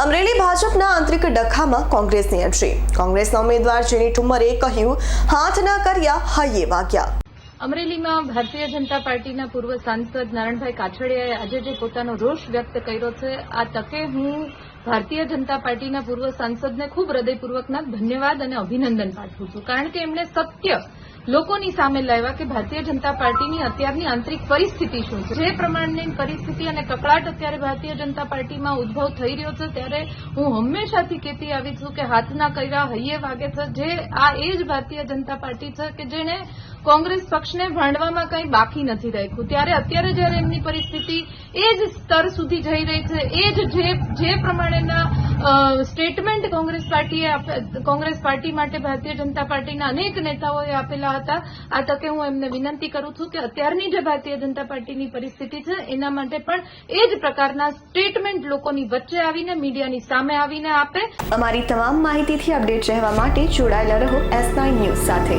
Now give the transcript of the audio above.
અમરેલી ભાજપના આંતરિક ડખામાં કોંગ્રેસની એન્ટ્રી. કોંગ્રેસના ઉમેદવાર જેની ઠુમ્મરે કહ્યું, હાથ ના કર્યા, હૈયે વાગ્યા. અમરેલીમાં ભારતીય જનતા પાર્ટીના પૂર્વ સાંસદ નારણભાઈ કાછડિયાએ આજે જે પોતાનો રોષ વ્યક્ત કર્યો છે, આ તકે હું ભારતીય જનતા પાર્ટીના પૂર્વ સાંસદને ખૂબ હૃદયપૂર્વકના ધન્યવાદ અને અભિનંદન પાઠવું છું. કારણ કે એમણે સત્ય લોકોની સામે લાવ્યા કે ભારતીય જનતા પાર્ટીની અત્યારની આંતરિક પરિસ્થિતિ શું છે? જે પ્રમાણની પરિસ્થિતિ અને કકળાટ અત્યારે ભારતીય જનતા પાર્ટીમાં ઉદ્ભવ થઈ રહ્યો છે, ત્યારે હું હંમેશાથી કહેતી આવી છું કે હાથના કર્યા હૈયે વાગે છે. જે આ એ જ ભારતીય જનતા પાર્ટી છે કે જેણે કોંગ્રેસ પક્ષને ભાંડવામાં કંઈ બાકી નથી રાખ્યું. ત્યારે અત્યારે જ્યારે એમની પરિસ્થિતિ એ જ સ્તર સુધી જઈ રહી છે, એ જ જે પ્રમાણેના સ્ટેટમેન્ટ કોંગ્રેસ પાર્ટીએ કોંગ્રેસ પાર્ટી માટે ભારતીય જનતા પાર્ટીના અનેક નેતાઓએ આપેલા હતા. આ તકે હું એમને વિનંતી કરું છું કે અત્યારની જે ભારતીય જનતા પાર્ટીની પરિસ્થિતિ છે, એના માટે પણ એ જ પ્રકારના સ્ટેટમેન્ટ લોકોની વચ્ચે આવીને, મીડિયાની સામે આવીને આપે. અમારી તમામ માહિતીથી અપડેટ રહેવા માટે જોડાયેલા રહો એસ ન્યૂઝ સાથે.